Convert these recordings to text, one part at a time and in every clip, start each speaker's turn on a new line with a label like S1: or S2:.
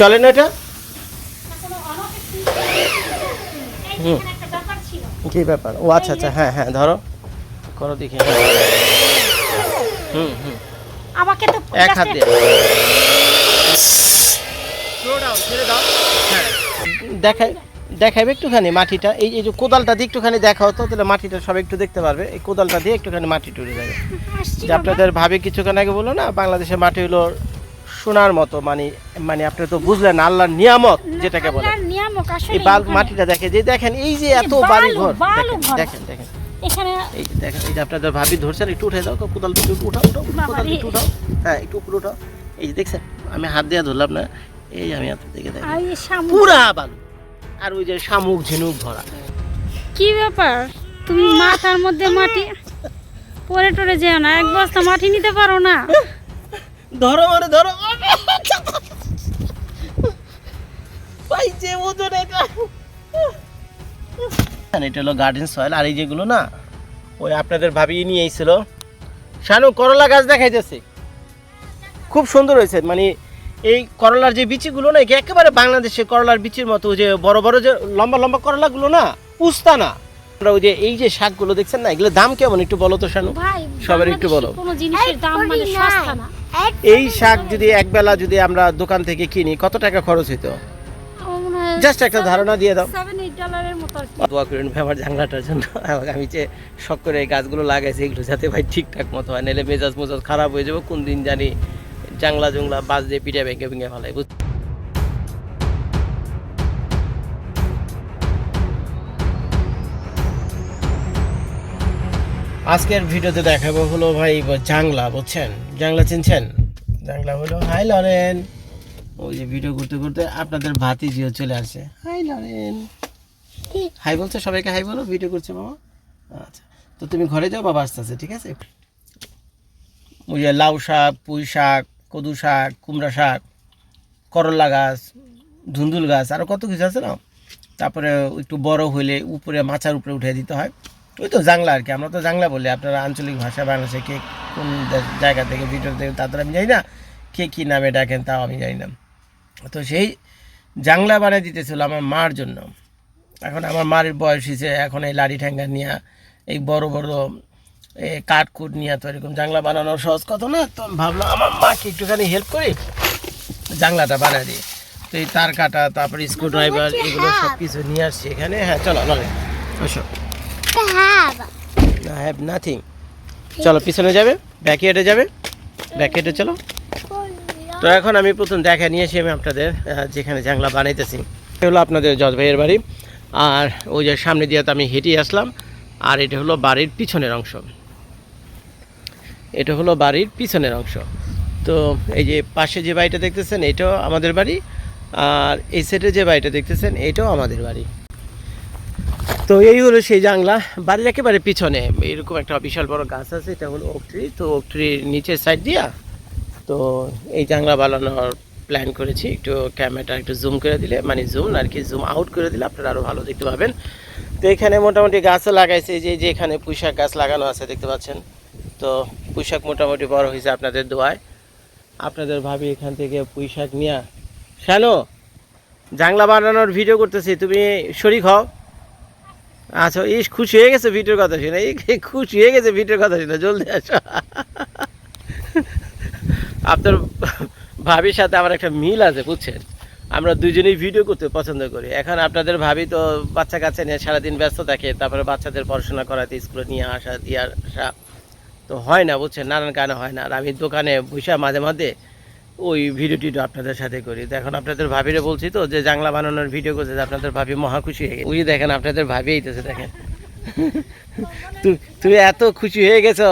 S1: চলে না এটা? হুম।
S2: এইখানে ব্যাপার
S1: কি ব্যাপার? ও আচ্ছা আচ্ছা হ্যাঁ হ্যাঁ ধরো। করো দেখি হ্যাঁ। হুম হুম।
S2: আমাকে তো
S1: এক হাত দিয়ে। Slow down, ছেড়ে দাও। হ্যাঁ। দেখাই দেখাবে একটুখানি মাটিটা। এই এই যে কোদালটা দিয়ে একটুখানি দেখাও তো তাহলে মাটিটা সবাই একটু দেখতে পারবে। এই কোদালটা দিয়ে একটুখানি মাটি টুরে যাবে যে আপনাদের ভাবে কিছুক্ষণ আগে বলল না বাংলাদেশের মাটি হলো সোনার মতো মানে মানে আপনি তো বুঝলেন আল্লাহর নিয়ামত যেটাকে বলে।
S2: নিয়ামক আসলে
S1: এই বাল মাটিটা দেখে যে দেখেন এই যে এত বাড়ি ঘর দেখেন, দেখেন
S2: এখানে
S1: এই দেখেন এই যে আপনাদের ভাবি ধরছেন একটু উঠে দাও কোদাল একটু উঠাও উঠাও কোদাল। একটু উঠাও। হ্যাঁ একটু উপরে উঠাও। এই যে দেখছেন আমি হাত দিয়ে ধরলাম না এই আমি হাত থেকে দেখেন।
S2: আর এই সামনে
S1: পুরা বালু। আর ওই যে শামুক ঝিনুক ভরা।
S2: কি ব্যাপার? তুমি মাথার মধ্যে মাটি পরে টরে যেও না এক বস্তা মাটি নিতে পারো না।
S1: ধরো মানে ধরো। ভাই যে ওজন এটা এটা হলো গার্ডেন সয়েল আর এই যেগুলো না ওই আপনাদের ভাবি নিয়ে এসেছিল শানু করলা গাছ দেখাইতেছে। খুব সুন্দর হয়েছে মানে এই করলার যে বিচিগুলো না একে একেবারে বাংলাদেশে করলার বিচির মতো যে বড় বড় যে লম্বা লম্বা করলাগুলো না উস্তা না। আমরা ওই যে এই যে শাকগুলো দেখছেন না এগুলো দাম কেমন একটু বলো তো শানু? সবার একটু বলো।
S2: কোনো জিনিসের দাম মানে সস্তা না।
S1: এই শাক যদি একবেলা যদি আমরা দোকান থেকে কিনি কত টাকা খরচ হইতো? Just একটা ধারণা দিয়ে দাও।
S2: সেভেন এইট ডলারের মতো আর
S1: দোয়া করেন আমার জাংলাটার জন্য। আমি যে শখ করে এই গাছগুলো লাগাইছি এগুলো যাতে ভাই ঠিকঠাক মতো হয় নাহলে মেজাজ মেজাজ খারাপ হয়ে যাব কোন দিন জানি জাংলা জংলা বাজ দিয়ে পিঠে ভেঙে ভেঙে ফেলাই। বুঝ আজকের ভিডিওতে দেখাবো হলো ভাই জাংলা বুঝছেন? জাংলা চিনছেন? জাংলা হলো হাই লরেন। ওই যে ভিডিও করতে করতে আপনাদের ভাতি জিও চলে আসছে হাই লরেন। হাই বলছে? সবাইকে হাই বলো ভিডিও করছে বাবা আচ্ছা তো তুমি ঘরে যাও বাবা আসতে ঠিক আছে? ওই যে লাউ শাক পুঁই শাক কদু শাক কুমড়া শাক করলা গাছ ধুন্দুল গাছ আরও কত কিছু আছে না? তারপরে একটু বড় হইলে উপরে মাচার উপরে উঠে দিতে হয়। ওই তো জাংলা আর কি আমরা তো জাংলা বলি। আপনারা আঞ্চলিক ভাষা বাংলাদেশে কে কোন জায়গা থেকে ভিডিও থেকে তাদের আমি জানি না কে কী নামে ডাকেন তাও আমি জানি না। তো সেই জাংলা বানিয়ে দিতেছিল আমার মার জন্য। এখন আমার মার বয়স হয়েছে এখন এই লাড়ি ঠ্যাঙ্গা নিয়ে এই বড় বড় এ কাঠ কুট নিয়ে তো এরকম জাংলা বানানো সহজ কত না তো আমি ভাবলাম আমার মাকে একটুখানি হেল্প করি জাংলাটা বানিয়ে দিই। তো এই তার কাটা তারপরে স্ক্রু ড্রাইভার এগুলো সব কিছু নিয়ে আসছি এখানে। হ্যাঁ চলো নলে আসো আই হ্যাভ নাথিং চলো পিছনে যাবে ব্যাক হেঁটে যাবে। ব্যাক চলো। তো এখন আমি প্রথম দেখা নিয়ে এসে আমি আপনাদের যেখানে জাংলা বানাইতেছি। এটা হলো আপনাদের জজ ভাইয়ের বাড়ি। আর ওই যে সামনে দিয়ে তো আমি হেঁটে আসলাম। আর এটা হলো বাড়ির পিছনের অংশ। এটা হলো বাড়ির পিছনের অংশ। তো এই যে পাশে যে বাড়িটা দেখতেছেন এটাও আমাদের বাড়ি। আর এই সাইডে যে বাড়িটা দেখতেছেন এটাও আমাদের বাড়ি। তো এই হলো সেই জাংলা। বাড়ির একেবারে পিছনে। এরকম একটা বিশাল বড় গাছ আছে, এটা হলো ওক ট্রি তো ওক ট্রির নিচের সাইড দিয়া তো এই জাংলা বানানোর প্ল্যান করেছি। একটু ক্যামেরাটা একটু জুম করে দিলে মানে জুম আর কি জুম আউট করে দিলে আপনারা আরও ভালো দেখতে পাবেন। তো এখানে মোটামুটি গাছও লাগাইছে যে যে এখানে পুঁইশাক গাছ লাগানো আছে, দেখতে পাচ্ছেন। তো পুঁইশাক মোটামুটি বড় হয়েছে আপনাদের দোয়ায়। আপনাদের ভাবি এখান থেকে পুঁইশাক নিয়ে শানো জাংলা বানানোর ভিডিও করতেছি, তুমি শরিক হও। আচ্ছা এই খুশি হয়ে গেছে ভিডিওর কথা শুনে। এই খুশি হয়ে গেছে ভিডিওর কথা শুনে? জলদি আসো। আপনার ভাবির সাথে আমার একটা মিল আছে, বুঝছেন? আমরা দুজনেই ভিডিও করতে পছন্দ করি। এখন আপনাদের ভাবি তো বাচ্চা কাচ্চা নিয়ে সারাদিন ব্যস্ত থাকে, তারপরে বাচ্চাদের পড়াশোনা করাতে, স্কুলে নিয়ে আসা, দিয়ে আসা তো হয় না, বুঝছেন? নানান কারণে হয় না। আর আমি দোকানে বসে মাঝে মাঝে ওই ভিডিও টিডিও আপনাদের সাথে করি। তো এখন আপনাদের ভাবিরে বলছি তো যে জাংলা বানানোর ভিডিও করছে আপনাদের ভাবি মহা খুশি হয়ে গেছে। ওই দেখেন আপনাদের ভাবি এইতেছে দেখেন। তুমি এত খুশি হয়ে গেছো।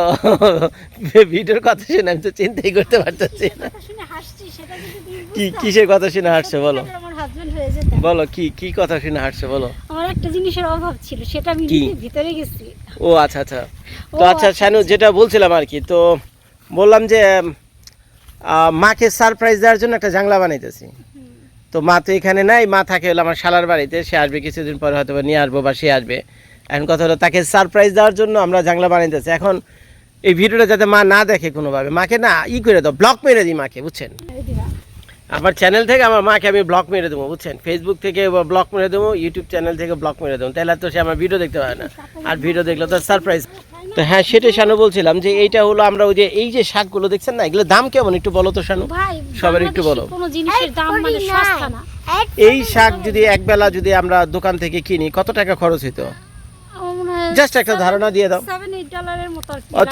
S1: ভিডিওর কথা শুনে আমি তো চিন্তাই করতে পারতেছি না।
S2: শুনে হাসছি সেটা যদি
S1: কি কিসের কথা শুনে হাসছো বলো?
S2: আমার হাজবেন্ড হয়ে যেত
S1: বলো কি কি কথা শুনে হাসছো বলো?
S2: আমার একটা জিনিসের অভাব ছিল সেটা আমি? ভিতরে গেছি।
S1: ও আচ্ছা আচ্ছা। তো আচ্ছা
S2: আচ্ছা,
S1: শানু যেটা বলছিলাম আর কি তো বললাম যে মাকে সারপ্রাইজ দেওয়ার জন্য একটা জাংলা বানাইতেছি। তো মা তো এখানে নাই, মা থাকে হলো আমার শালার বাড়িতে, সে আসবে কিছুদিন পরে হয়তো নিয়ে আসব বা সে আসবে। এখন কথা হলো তাকে সারপ্রাইজ দেওয়ার জন্য আমরা জাংলা বানাইতেছি। এখন এই ভিডিওটা যাতে মা না দেখে কোনোভাবে, মাকে না, ই করে দাও ব্লক মেরে দিই মাকে, বুঝছেন? আমার চ্যানেল থেকে আমার মাকে আমি ব্লক মেরে দেবো, বুঝছেন? ফেসবুক থেকে ব্লক মেরে দেবো ইউটিউব চ্যানেল থেকে ব্লক মেরে দেবো। তাহলে তো সে আমার ভিডিও দেখতে পারে না। আর ভিডিও দেখলে তো সারপ্রাইজ তো হ্যাঁ সেটাই শানু বলছিলাম যে এইটা হলো আমরা ওই যে এই যে শাকগুলো দেখছেন না এগুলো দাম কেমন একটু বলো তো শানু? সবার একটু বলো।
S2: কোনো জিনিসের দাম মানে সস্তা না।
S1: এই শাক যদি একবেলা যদি আমরা দোকান থেকে কিনি কত টাকা খরচ
S2: হয়
S1: জাস্ট একটা ধারণা দিয়ে দাও।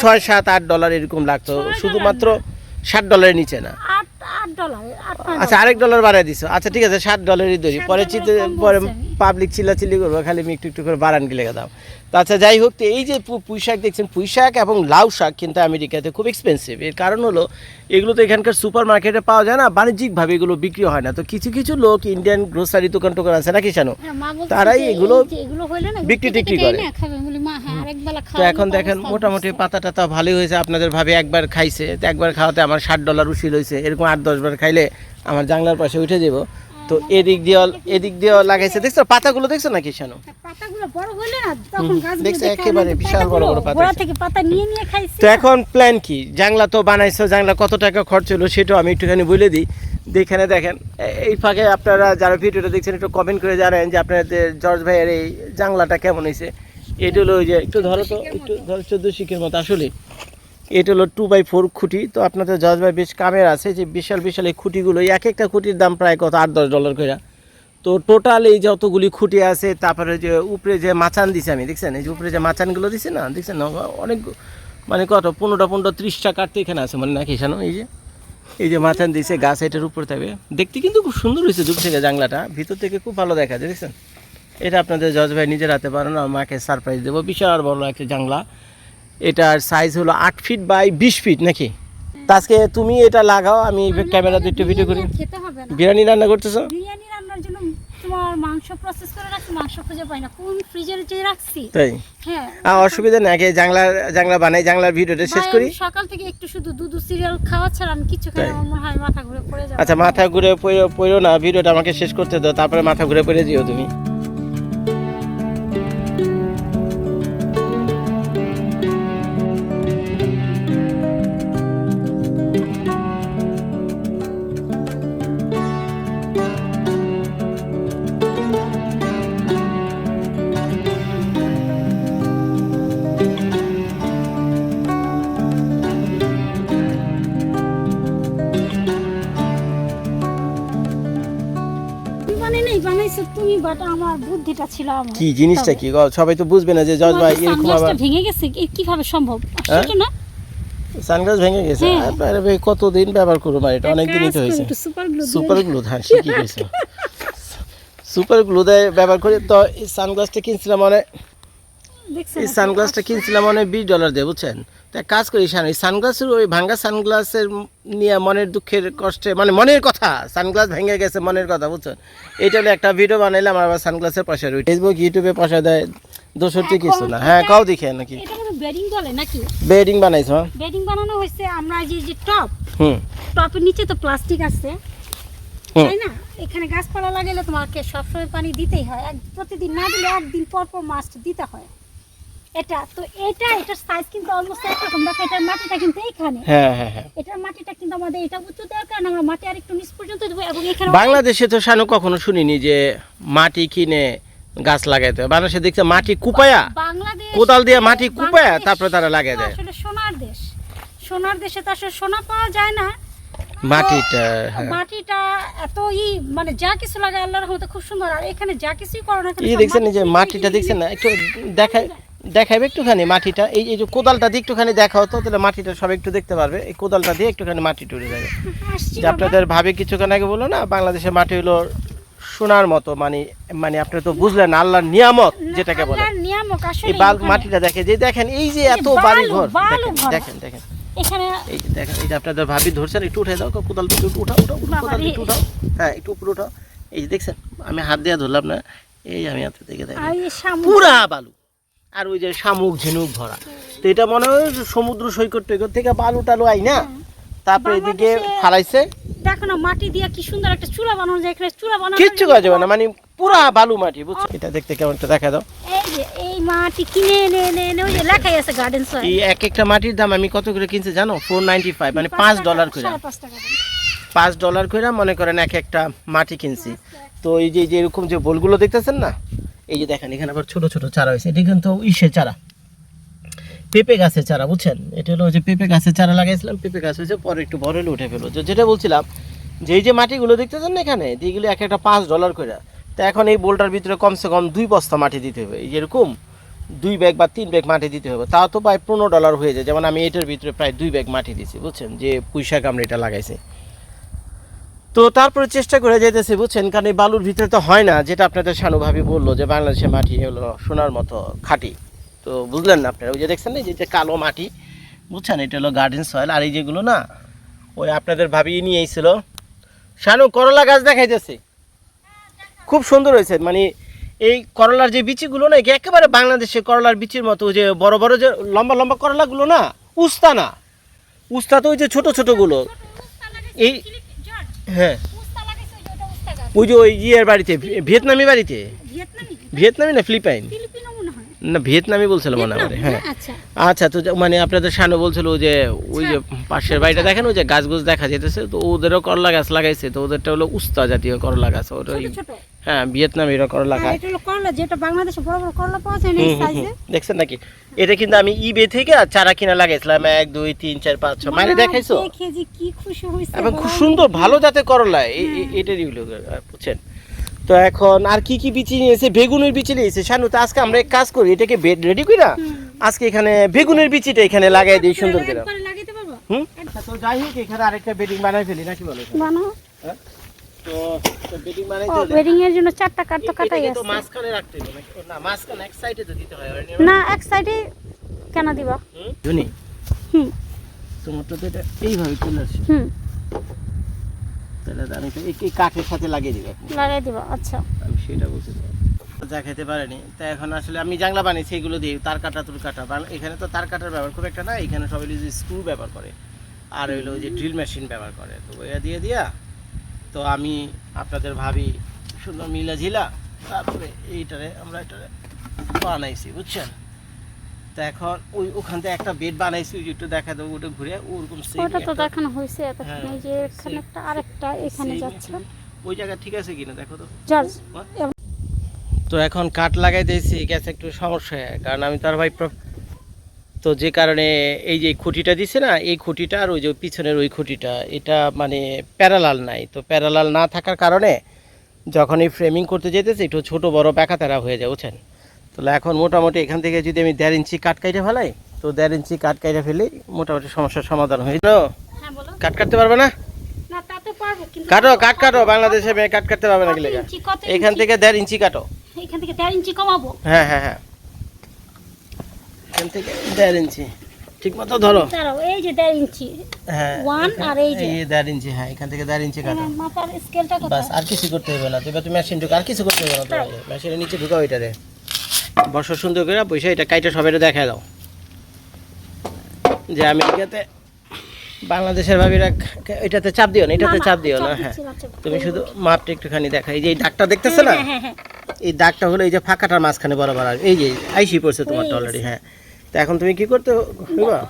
S1: ছয় সাত আট ডলার এরকম লাগতো। শুধুমাত্র ষাট ডলারের নিচে না। আচ্ছা আরেক ডলার বাড়াই দিছো। আচ্ছা ঠিক আছে ষাট ডলারই
S2: ষাট
S1: পরে
S2: ডলার
S1: পরে। পাবলিক চিল্লাচিল্লি করব খালি একটু একটু করে বাড়ান গিলে দাও। তো আচ্ছা যাই হোক তো এই যে পুঁই শাক দেখছেন পুঁই শাক এবং লাউ শাক কিন্তু আমেরিকাতে খুব এক্সপেন্সিভ এর কারণ হলো এগুলো তো এখানকার সুপার মার্কেটে পাওয়া যায় না বাণিজ্যিকভাবে এগুলো বিক্রি হয় না। তো কিছু কিছু লোক ইন্ডিয়ান গ্রোসারি দোকান টোকান আছে নাকি জানো?
S2: হ্যাঁ,
S1: তারাই এগুলো বিক্রি টিক্রি করে।
S2: হ্যাঁ
S1: তো এখন দেখেন মোটামুটি। পাতা টাতা ভালোই হয়েছে আপনাদের ভাবে একবার খাইছে তো একবার খাওয়াতে আমার ষাট ডলার উশিল হয়েছে এরকম আট দশ বার খাইলে আমার জানলার পাশে উঠে যাব। তো এদিক দিয়ে এদিক দিয়ে লাগাইছে। দেখছ পাতাগুলো দেখছ নাকি শানু? তো এখন প্ল্যান কি? জাংলা তো বানাইছো জাংলা কত টাকা খরচ হলো সেটাও আমি একটুখানি বলে দিই। যেখানে দেখেন এই ফাঁকে আপনারা যারা ভিডিওটা দেখছেন একটু কমেন্ট করে জানেন যে আপনাদের জর্জ ভাইয়ের এই জাংলাটা কেমন হয়েছে এটা হলো ওই যে একটু ধরো তো একটু ধরো চোদ্দ শিখের মতো আসলে এটা হলো টু বাই ফোর খুঁটি। তো আপনাদের জজ ভাই বেশ কামের আছে যে বিশাল বিশাল এই খুঁটিগুলো, এক একটা খুঁটির দাম প্রায় কত? আট, দশ ডলার করে তো টোটাল এই যতগুলি খুঁটি আছে, তারপরে যে উপরে যে মাচান দিছে আমি, দেখছেন? এই যে উপরে যে মাচানগুলো দিছে না, দেখছেন? না অনেক মানে কত? পনেরোটা পনেরো ত্রিশটা কাটতে এখানে আছে মানে নাকি শানো এই যে। এই যে মাচান দিছে গাছ এটার উপর থাকবে। দেখতে কিন্তু খুব সুন্দর হয়েছে দূর থেকে জাংলাটা ভিতর থেকে খুব ভালো দেখা যায়, দেখছেন? এটা আপনাদের জজ ভাই নিজের হাতে পারেন আর মাকে সারপ্রাইজ দেবো। বিশাল বড় একটা জাংলা এটার সাইজ হলো আট ফিট বাই বিশ ফিট নাকি? আজকে তুমি এটা লাগাও আমি ক্যামেরা দুটো ভিডিও করি।
S2: বিরিয়ানি
S1: রান্না করতেছো?
S2: বিরিয়ানি রান্নার জন্য তোমার মাংস প্রসেস করে রাখছি মাংস খুঁজে পাই না। কোন যে রাখছি?
S1: তাই?
S2: হ্যাঁ।
S1: আর অসুবিধা নেই আগে জাংলার জাংলা বানাই জাংলার ভিডিওটা শেষ করি।
S2: সকাল থেকে একটু শুধু দুধ সিরিয়াল খাওয়া ছাড়া আমি কিছু খাই না, আমার মনে হয় মাথা ঘুরে পড়ে যাবে।
S1: আচ্ছা মাথা ঘুরে পড়ো- না ভিডিওটা আমাকে শেষ করতে দাও তারপরে মাথা ঘুরে পড়ে দিও তুমি।
S2: বুদ্ধিটা
S1: কি জিনিসটা কি? গো? সবাই তো বুঝবে না যে জজ ভাই এরকম আবার
S2: ভেঙে গেছে? কীভাবে সম্ভব? আশ্চর্য না?
S1: সানগ্লাস ভেঙে গেছে?
S2: আরে
S1: আপনার ভাই কতদিন ব্যবহার করো মানে এটা অনেক দিনই তো হয়েছে।
S2: সুপার গ্লু
S1: সুপার গ্লু হ্যাঁ শিখে গেছে সুপার গ্লু দিয়ে ব্যবহার করে তো এই সানগ্লাসটা কিনছিলাম মানে
S2: দেখছেন
S1: এই সানগ্লাসটা কিনছিলাম মানে বিশ ডলার দিয়ে বুঝছেন? তা কাজ করি শান এই সানগ্লাসের ওই ভাঙ্গা সানগ্লাসের নিয়ে মনের দুঃখের কষ্টে মানে মনের কথা সানগ্লাস ভেঙে গেছে মনের কথা বুঝছেন এইটা হলো একটা ভিডিও বানাইলাম আমার আবার সানগ্লাসের পয়সা রই ফেসবুক ইউটিউবে পয়সা দেয় দোষরটি কিছু না। হ্যাঁ কাও দেখে নাকি।
S2: বেডিং বলে নাকি?
S1: বেডিং বানাইছো হ্যাঁ?
S2: বেডিং বানানো হয়েছে আমরা যে যে টপ
S1: হুম।
S2: টপের নিচে তো প্লাস্টিক আছে। তাই না? এখানে গাছপালা লাগালে তোমাকে সবসময় পানি দিতেই হয়। এক প্রতিদিন না দিলে একদিন পর পর মাস্ট দিতে হয়। এটা তো এটা এটার সাইজ কিন্তু অলমোস্ট একরকম। দেখো এটার মাটিটা কিন্তু এইখানে।
S1: হ্যাঁ হ্যাঁ হ্যাঁ।
S2: এটার মাটিটা কিন্তু আমাদের এটা উঁচু দেওয়ার কারণে আমরা মাটি আর একটু নিচ পর্যন্ত দেবো এবং এখানে
S1: বাংলাদেশে তো শানু কখনো শুনিনি যে মাটি কিনে গাছ লাগাইতে হয়। বাংলাদেশে দেখছে মাটি কুপায়া। কোদাল দিয়ে মাটি কুপায়া তারপরে তারা লাগিয়ে দেয়।
S2: আসলে সোনার দেশ। সোনার দেশে তো আসলে সোনা পাওয়া যায় না।
S1: মাটিটা
S2: মাটিটা এত ই মানে যা কিছু লাগে আল্লাহর রহমতে খুব সুন্দর। আর এখানে যা কিছুই করো না
S1: এই দেখছেন যে মাটিটা দেখছেন না? একটু দেখাই। দেখাইবে একটুখানি মাটিটা। এই এই যে কোদালটা দিয়ে একটুখানি দেখাও তো তাহলে মাটিটা সব একটু দেখতে পারবে। এই কোদালটা দিয়ে একটুখানি মাটি টুরে যাবে। যে আপনাদের ভাবে কিছুক্ষণ আগে বলল না বাংলাদেশের মাটি হলো সোনার মতো মানে মানে আপনি তো বুঝলেন আল্লাহর নিয়ামত যেটাকে বলে। এই বাল মাটিটা দেখে যে দেখেন এই যে এত
S2: বালু,
S1: বাড়ি ঘর দেখেন, দেখেন দেখেন।
S2: এখানে
S1: এই যে দেখেন এই যে আপনাদের ভাবি ধরছেন একটু উঠে দাও কোদালটা একটু উঠাও উঠাও
S2: রে।
S1: একটু উঠাও। হ্যাঁ একটু উপরে উঠাও। এই যে দেখছেন আমি হাত দিয়ে ধরলাম না এই আমি হাতে
S2: এই সামনে
S1: পুরা বালু। আর ওই যে শামুক ঝিনুক ভরা তো এটা মনে হয় সমুদ্র সৈকত টৈকত থেকে বালু টালু আই না? তারপরে এদিকে ফালাইছে।
S2: দেখো না মাটি দিয়ে কি সুন্দর একটা চুলা বানানো যায় এখানে চুলা বানানো
S1: কিচ্ছু করা যাবে না মানে পুরা বালু মাটি বুঝছ? এটা দেখতে কেমন একটা দেখা দাও।
S2: এই যে এই মাটি কিনে এনে এনে এনে ওই যে লেখাই আছে গার্ডেন সয়েল
S1: এই এক একটা মাটির দাম আমি কত করে কিনছি জানো? ফোর নাইনটি ফাইভ মানে পাঁচ ডলার করে
S2: সাড়ে পাঁচ টাকা দাম।
S1: ডলার করে মনে করেন এক একটা মাটি কিনছি। তো এই যে এরকম যে বোলগুলো দেখতেছেন না? এই যে দেখেন, এখানে আবার ছোট ছোট চারা হয়েছে। এটা কিন্তু ইসে চারা। পেঁপে গাছের চারা, বুঝছেন? এটা হলো যে পেঁপে গাছের চারা লাগাইছিলাম। পেঁপে গাছ হয়েছে, পরে একটু বড় হলে উঠে ফেলো যেটা বলছিলাম, যে এই যে মাটিগুলো দেখতেছেন না এখানে এগুলো এক একটা পাঁচ ডলার করে তা এখন এই বোলটার ভিতরে কমসে কম দুই বস্তা মাটি দিতে হবে। এই যেরকম, দুই ব্যাগ বা তিন ব্যাগ মাটি দিতে হবে। তাও তো প্রায় পনেরো ডলার হয়ে যায়। যেমন আমি এটার ভিতরে প্রায় দুই ব্যাগ মাটি দিছি, বুঝছেন? যে পুঁইশাক আমরা এটা লাগাইছি। তো তারপরে চেষ্টা করে যেতেছি বুঝছেন? কারণ এই বালুর ভিতরে তো হয় না, যেটা আপনাদের শানুভাবি বলল যে বাংলাদেশের মাটি হলো সোনার মতো খাঁটি। তো বুঝলেন না আপনারা? ওই যে দেখছেন না যে কালো মাটি, বুঝছেন? এটা হলো গার্ডেন সয়েল আর এই যেগুলো না, ওই আপনাদের ভাবি নিয়ে এসেছিল শানু করলা গাছ দেখাইতেছে। খুব সুন্দর হয়েছে মানে এই করলার যে বিচিগুলো না একেবারে বাংলাদেশে করলার বিচির মতো যে বড় বড় যে লম্বা লম্বা করলাগুলো না উস্তা না উস্তা তো ওই যে ছোট ছোটোগুলো। এই হ্যাঁ। ওই যে ওই ইয়ের বাড়িতে ভিয়েতনামি বাড়িতে? ভিয়েতনামি? না ফিলিপাইন? না ভিয়েতনামি বলছিল মনে হয় হ্যাঁ।
S2: আচ্ছা।
S1: আচ্ছা তো মানে আপনাদের সামনে বলছিল যে ওই যে পাশের বাড়িটা দেখেন ওই যে গাছ গুছ দেখা যেতেছে তো ওদেরও করলা গাছ লাগাইছে তো ওদেরটা হলো উস্তা জাতীয় করলা গাছ ওর হ্যাঁ ভিয়েতনামিরও করলা
S2: হ্যাঁ, এটা করলা যেটা বাংলাদেশে বড় বড় করলা পাওয়া যায় না এই সাইজে
S1: দেখছেন নাকি? এটা কিন্তু আমি ইবে থেকে আর চারা কিনা লাগাইছিলাম এক দুই তিন চার পাঁচ ছ মানে দেখাইছো?
S2: দেখে যে কি খুশি হইছে
S1: এবং খুব সুন্দর ভালো জাতের করলা এ- এ- এটারই বুঝছেন? তো এখন আর কি কি বিচি নিয়েছে? বেগুনের বিচি নিয়েছে। শানু তো আজকে আমরা এক কাজ করি এটাকে বেড রেডি করি না আজকে এখানে বেগুনের বিচিটা এখানে লাগাই দিই সুন্দর করে।
S2: লাগাইতে পারব?
S1: হুম? তো যাই হোক এখানে আরেকটা বেডিং বানাই ফেলি নাকি বলো?
S2: বানাও।
S1: হ্যাঁ? তো তো বেডিং বানাই
S2: ও
S1: দিলে
S2: এর জন্য চারটা কাঠ তো কাটাই আছে।
S1: মাঝখানে রাখতে হবে না মাঝখানে এক সাইডে তো দিতে হয়
S2: না এক সাইডে কেন দিবা?
S1: জুনি?
S2: হুম।
S1: তোমার তো এটা এইভাবে চলে আসছে
S2: হুম।
S1: তাহলে আমি তো এই- এই কাঠের সাথে লাগিয়ে
S2: দিবা আচ্ছা।
S1: আমি সেটা বলছি যা খেতে পারেনি। তা এখন আসলে আমি জাংলা বানিয়েছি এগুলো দিয়ে তার কাটা তুর কাটা। এখানে তো তার কাটার ব্যবহার খুব একটা না এখানে সবাই যে স্ক্রু ব্যবহার করে। আর হইল ওই যে ড্রিল মেশিন ব্যবহার করে। তো ওইটা দিয়ে দিয়া তো আমি আপনাদের ভাবি সুন্দর মিলা ঝিলা? তারপরে এইটারে আমরা এটারে বানাইছি বুঝছেন? তা এখন ওই ওখান থেকে একটা বেড বানাইছি ওই একটু দেখা দেবো ওটা ঘুরে ওরকম
S2: ওটা তো দেখানো হয়েছে এতক্ষণ
S1: হ্যাঁ,
S2: এই যে এখানে একটা আরেকটা এখানে যাচ্ছে।
S1: ওই জায়গা ঠিক আছে কিনা দেখো তো। তো এখন কাঠ লাগাইতেছি গ্যাস একটু সমস্যা হয় কারণ আমি তো আর ভাই তো যে কারণে এই যে খুঁটিটা দিছে না এই খুঁটিটা আর ওই যে পিছনের ওই খুঁটিটা এটা মানে প্যারালাল নাই। তো প্যারালাল না থাকার কারণে যখন এই ফ্রেমিং করতে যেতেছে একটু ছোট বড় ব্যাকাতারা হয়ে যায় বুঝছেন? তাহলে এখন মোটামুটি এখান থেকে যদি আমি দেড় ইঞ্চি কাঠ কাইটে ফেলাই তো দেড় ইঞ্চি কাঠ কাইটে ফেলেই মোটামুটি সমস্যার সমাধান হয়ে গেল কাট কাটতে পারবে না? কাটো কাঠ কাটো বাংলাদেশে মেয়ে কাঠ কাটতে পারবে না এখান থেকে দেড় ইঞ্চি কাটো।
S2: এখান থেকে দেড় ইঞ্চি কমাবো?
S1: হ্যাঁ হ্যাঁ হ্যাঁ। এখান থেকে দেড় ইঞ্চি। ঠিক মতো ধরো।
S2: এই যে দেড় ইঞ্চি।
S1: হ্যাঁ
S2: One আর এই যে।
S1: দেড় ইঞ্চি হ্যাঁ এখান থেকে দেড় ইঞ্চি কাটো।
S2: মাথার স্কেলটা কত?
S1: বাস আর কিছু করতে হবে না। তো তুমি মেশিন ঢুকো আর কিছু করতে হবে না তো মেশিনের নিচে ঢুকাও এটারে। বর্ষা সুন্দর করে পয়সা এটা কাইটা সবাই দেখা দাও। যে আমেরিকাতে বাংলাদেশের ভাবিরা এটাতে চাপ দিও না এটাতে চাপ দিও না হ্যাঁ। তুমি শুধু মাপটা একটুখানি দেখা। এই যে এই দাগটা দেখতেছো না?
S2: হ্যাঁ, হ্যাঁ, হ্যাঁ।
S1: এই দাগটা হলো এই যে ফাঁকাটার মাঝখানে বরাবর এই যে আইসি পড়ছে তোমার অলরেডি হ্যাঁ। তো এখন তুমি কি করতে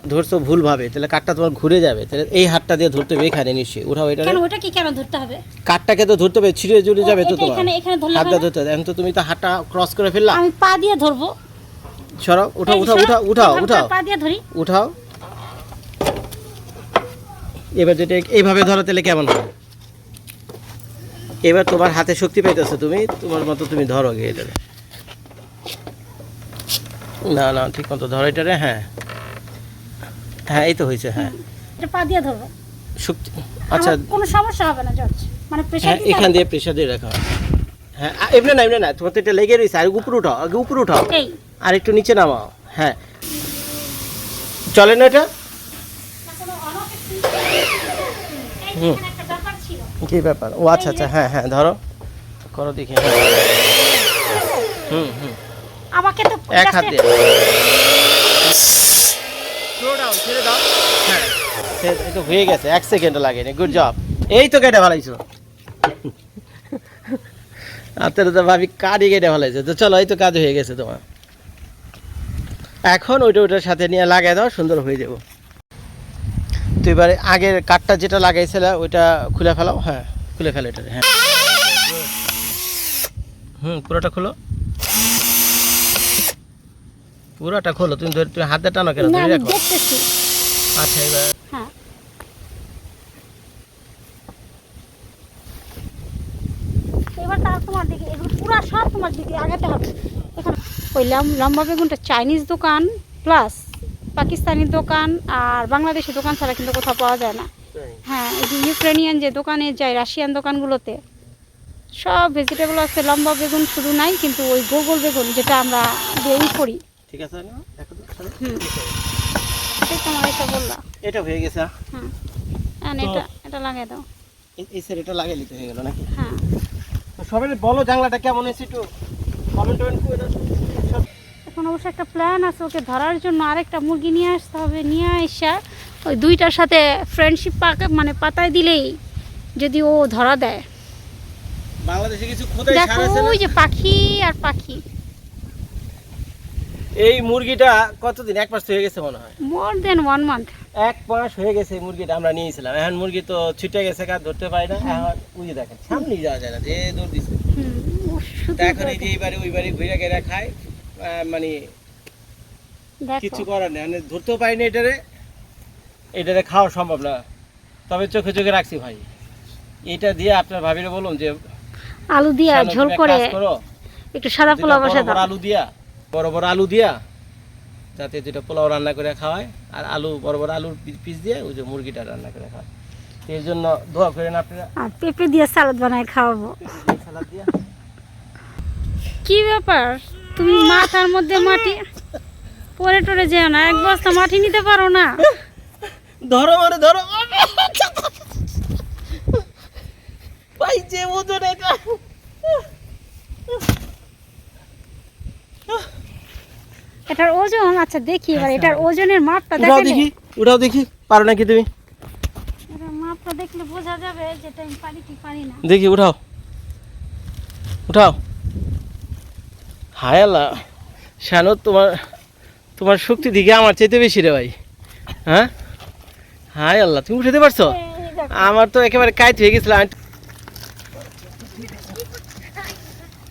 S1: ধরছো ভুলভাবে তাহলে কাঠটা তোমার ঘুরে যাবে তাহলে এই হাতটা দিয়ে ধরতে হবে এখানে নিশ্চয়ই উঠাও এটা
S2: কেন ওটা কি কেন ধরতে হবে?
S1: কাঠটাকে তো ধরতে হবে ছিঁড়ে জুড়ে যাবে তো তোমার।
S2: এখানে- এখানে ধরলে
S1: হাতটা
S2: হবে
S1: ধরতে হবে এখন তো তুমি তো হাতটা ক্রস করে ফেললা।
S2: আমি পা দিয়ে ধরবো।
S1: সরাও উঠাও উঠাও উঠাও উঠাও উঠাও।
S2: পা দিয়ে ধরি।
S1: উঠাও। এবার যেটা এইভাবে ধরো তাহলে কেমন হয়? এবার তোমার হাতে শক্তি পাইতেছো তুমি তোমার মতো তুমি ধরো গে এটারে না না ঠিক মতো ধরো এটা রে হ্যাঁ। হ্যাঁ এই তো হয়েছে হ্যাঁ।
S2: এটা পা দিয়ে
S1: শক্তি আচ্ছা।
S2: কোনো সমস্যা হবে না জর্জ মানে প্রেশার
S1: হ্যাঁ এখান দিয়ে প্রেশার দিয়ে রাখা। হ্যাঁ এমনি না এমনি না তোমার তো এটা লেগে রয়েছে। আর উপরে উঠাও আগে উপরে উঠাও।
S2: এই।
S1: আর একটু নিচে নামাও হ্যাঁ। চলে না এটা? হুম। কি ব্যাপার? ও আচ্ছা আচ্ছা হ্যাঁ হ্যাঁ ধরো। করো দেখি হ্যাঁ। হুম হুম। এক হাত দিয়ে। স্লো ডাউন ছেড়ে দাও। হ্যাঁ এই তো হয়ে গেছে এক সেকেন্ড লাগেনি গুড জব এই তো কেটে ভালাইছো আপনারা তো ভাবি কাঠই কেটে ভালাইছে তো চলো এই তো কাজ হয়ে গেছে তোমার। এখন ওইটা ওইটার সাথে নিয়ে লাগাই দাও সুন্দর হয়ে যাব। তো এবারে আগের কাঠটা যেটা লাগাইছিল ওইটা খুলে ফেলাও। হ্যাঁ খুলে ফেলো এটা হ্যাঁ। হুম পুরোটা খুলো। পুরোটা খোলো তুমি ধরে তুমি হাতে টানো কেন? ধরে রাখো
S2: দেখতেছি।
S1: আচ্ছা এবার
S2: হ্যাঁ। এবার তার তোমার দিকে এগুলো পুরো সব তোমার দিকে আগাতে হবে। এখানে ওই লম্বা বেগুনটা চাইনিজ দোকান প্লাস পাকিস্তানি দোকান আর বাংলাদেশি দোকান ছাড়া কিন্তু কোথাও পাওয়া যায় না। হ্যাঁ এই যে ইউক্রেনিয়ান যে দোকানে যায় রাশিয়ান দোকানগুলোতে সব ভেজিটেবল আছে লম্বা বেগুন শুধু নাই কিন্তু ওই গোগল বেগুন যেটা আমরা দিয়ে ই করি।
S1: ঠিক আছে? না দেখো তো তাহলে।
S2: হুম। ঠিক তোমার এটা বললা
S1: এটা হয়ে গেছে
S2: হ্যাঁ? এটা এটা লাগিয়ে দাও।
S1: এই- এই স্যার এটা লাগাইলে তো হয়ে গেল নাকি?
S2: হ্যাঁ।
S1: তো সবাই বলো জানলাটা কেমন হয়েছে একটু। কমেন্ট টমেন্ট করে
S2: এখন অবশ্য একটা প্ল্যান আছে ওকে ধরার জন্য আরেকটা মুরগি নিয়ে আসতে হবে। নিয়ে আসা ওই দুইটার সাথে ফ্রেন্ডশিপ পাকে মানে পাতায় দিলেই যদি ও ধরা দেয়।
S1: বাংলাদেশে কিছু
S2: দেখো
S1: সার আছে না?
S2: ওই যে পাখি আর পাখি।
S1: এই মুরগিটা কতদিন? এক মাস হয়ে গেছে মনে হয়।
S2: মোর দেন ওয়ান মান্থ
S1: এক মাস হয়ে গেছে এই মুরগিটা আমরা নিয়েছিলাম। এখন মুরগি তো ছুটে গেছে কাজ ধরতে পারি না। এখন ওই যে দেখেন সামনে যাওয়া যায় না যে দৌড় দিছে। এখন এই যে এইবারে ওই বাড়ি ঘুরে গেরা খায় মানে কিছু করার নেই। মানে ধরতেও পারি না এটারে। এটারে খাওয়া সম্ভব না। তবে চোখে চোখে রাখছি ভাই। এটা দিয়ে আপনার ভাবিরে বলুন যে
S2: আলু দিয়া ঝোল করে একটু সাদা
S1: দুইটা
S2: পোলা বসে দাও।
S1: আলু দিয়া বড় বড় আলু দিয়া যাতে যেটা পোলাও রান্না করে খাওয়ায় আর আলু বড় বড় আলুর পিস দিয়ে ওই যে মুরগিটা রান্না করে খাওয়ায়। এর জন্য দোয়া করেন আপনারা।
S2: আর পেঁপে দিয়ে সালাদ বানায় খাওয়াবো।
S1: সালাদ দিয়া।
S2: কি ব্যাপার? তুমি মাথার মধ্যে মাটি পরে টরে যেও না এক বস্তা মাটি নিতে পারো না।
S1: ধরো মানে ধরো। ভাই যে ওজন এটা
S2: এটার ওজন আচ্ছা দেখি এবার
S1: আচ্ছা।
S2: এটার ওজনের মাপটা দেখে
S1: দেখি উঠাও দেখি পারো নাকি তুমি?
S2: মাপটা দেখলে বোঝা যাবে আমি পারি কি পারি না।
S1: দেখি উঠাও। উঠাও। হায় আল্লাহ তোমার তোমার শক্তি দিকে আমার চাইতে বেশি রে ভাই। হ্যাঁ? হায় আল্লাহ তুমি উঠাতে পারছ? আমার তো একেবারে কাইত হয়ে গেছিল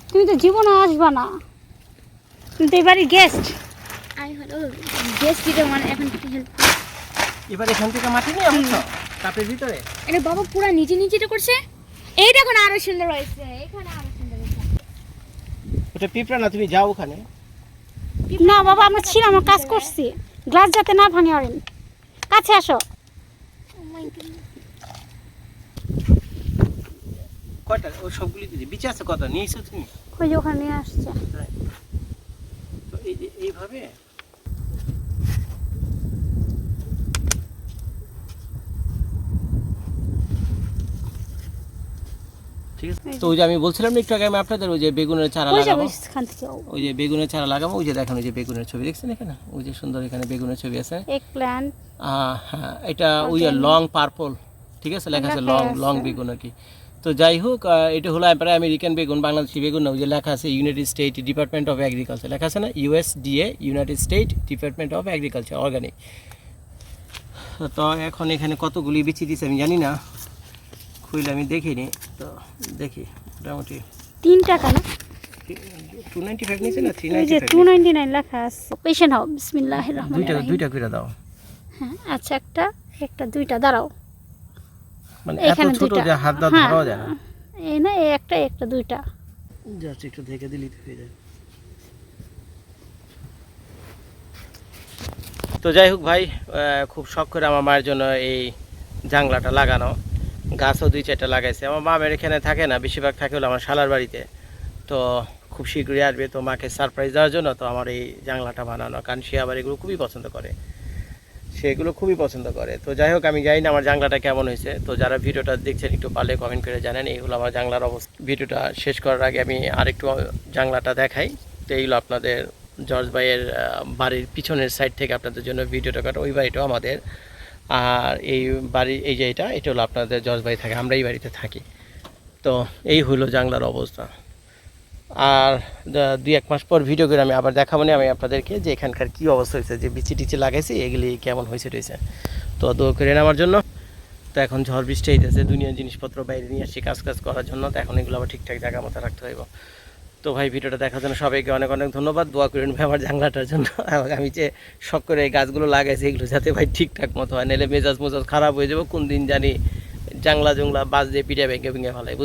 S2: তুমি তো জীবনে আসবা না। তুমি তো এবারে গেস্ট
S3: দিতে মানে এখন হেল্প
S1: এবার এখান থেকে মাটি নিয়ে আসছো কাপের ভিতরে।
S3: এটা বাবা পুরো নিচে নিচেটা করছে। এই দেখুন আরও সুন্দর হয়েছে এখানে আরও সুন্দর হয়েছে।
S1: ওটা পিঁপড়া না তুমি যাও ওখানে।
S2: না বাবা আমরা ছিলাম আমরা কাজ করছি। গ্লাস যাতে না ভাঙে অরেন। কাছে আসো।
S1: কয়টা? ওই সবগুলি দিদি। বিচে আছে কত নিয়েছো তুমি।
S2: ওই ওখানে নিয়ে আসছে।
S1: তো এই এইভাবে ঠিক আছে? তো ওই যে আমি বলছিলাম না একটু আগে আমি আপনাদের ওই যে বেগুনের চারা লাগাবো? ওই যে বেগুনের চারা লাগাবো ওই যে দেখেন ওই যে বেগুনের ছবি দেখছেন এখানে? ওই যে সুন্দর এখানে বেগুনের ছবি আছে।
S2: এক প্ল্যান্ট
S1: হ্যাঁ এটা ওই লং পার্পল ঠিক আছে? লেখা আছে লং লং বেগুন আর কি। তো যাই হোক আহ, এটা হলো প্রায় আমেরিকান বেগুন বাংলাদেশি বেগুন না ওই যে লেখা আছে United State Department of Agriculture লেখা আছে না? USDA United State Department of Agriculture organic তো এখন এখানে কতগুলি বিচি দিচ্ছে আমি জানি না। খুইলে আমি দেখিনি তো দেখি মোটামুটি।
S2: তিন টাকা না
S1: টু নাইনটি ফাইভ নিয়েছে না three ninety
S2: two ninety nine লেখা আছে। পেশেন্ট হও বিসমিল্লাহ রহমান
S1: দুইটা দুইটা করে দাও।
S2: হ্যাঁ আচ্ছা একটা একটা দুইটা দাঁড়াও।
S1: মানে এত ছোট যে হাত দা যায় না।
S2: এই না এই একটা একটা দুইটা।
S1: জাস্ট একটু দেখে দিলেই তো হয়ে যায়। তো যাই হোক ভাই আহ, খুব শখ করে আমার মায়ের জন্য এই জাংলাটা লাগানো। গাছও দুই চারটা লাগাইছে। আমার মা আমার এখানে থাকে না, বেশিরভাগ থাকে হলো আমার শালার বাড়িতে। তো খুব শীঘ্রই আসবে তো মাকে সারপ্রাইজ দেওয়ার জন্য, তো আমার এই জাংলাটা বানানো, কারণ সে আবার এগুলো খুবই পছন্দ করে। সেগুলো খুবই পছন্দ করে। তো যাই হোক, আমি জানি না আমার জাংলাটা কেমন হয়েছে। তো যারা ভিডিওটা দেখছেন, একটু পারলে কমেন্ট করে জানেন। এইগুলো আমার জাংলার অবস্থা। ভিডিওটা শেষ করার আগে আমি আরেকটু জাংলাটা দেখাই। তো এইগুলো আপনাদের জর্জ ভাইয়ের বাড়ির পিছনের সাইড থেকে আপনাদের জন্য ভিডিওটা কাটা ওই বাড়িটাও আমাদের। আর এই বাড়ি, এই যে এটা এটা হলো আপনাদের ভাই থাকে, আমরা এই বাড়িতে থাকি। তো এই হলো জাংলার অবস্থা। আর দুই এক মাস পর ভিডিও করে আমি আবার দেখাবো আমি আপনাদেরকে যে এখানকার কী অবস্থা হয়েছে, যে বিচি টিচি লাগাইছি, এগুলি কেমন হয়েছে, রয়েছে। তো দোয়া করে আমার জন্য। তো এখন ঝড় বৃষ্টি হইতেছে, দুনিয়ার জিনিসপত্র বাইরে নিয়ে আসছি কাজ কাজ করার জন্য। তো এখন এগুলো আবার ঠিকঠাক জায়গা মতো রাখতে হইব। তো ভাই, ভিডিওটা দেখার জন্য সবাইকে অনেক অনেক ধন্যবাদ। দোয়া করেন ভাই আমার জাংলাটার জন্য। আমি যে শখ করে এই গাছগুলো লাগাইছি, এগুলো যাতে ভাই ঠিকঠাক মতো হয়, নাহলে মেজাজ মেজাজ খারাপ হয়ে যাব। কোন দিন জানি জাংলা জুংলা বাস দিয়ে পিঠে ভেঙে ভেঙে ফেলাই?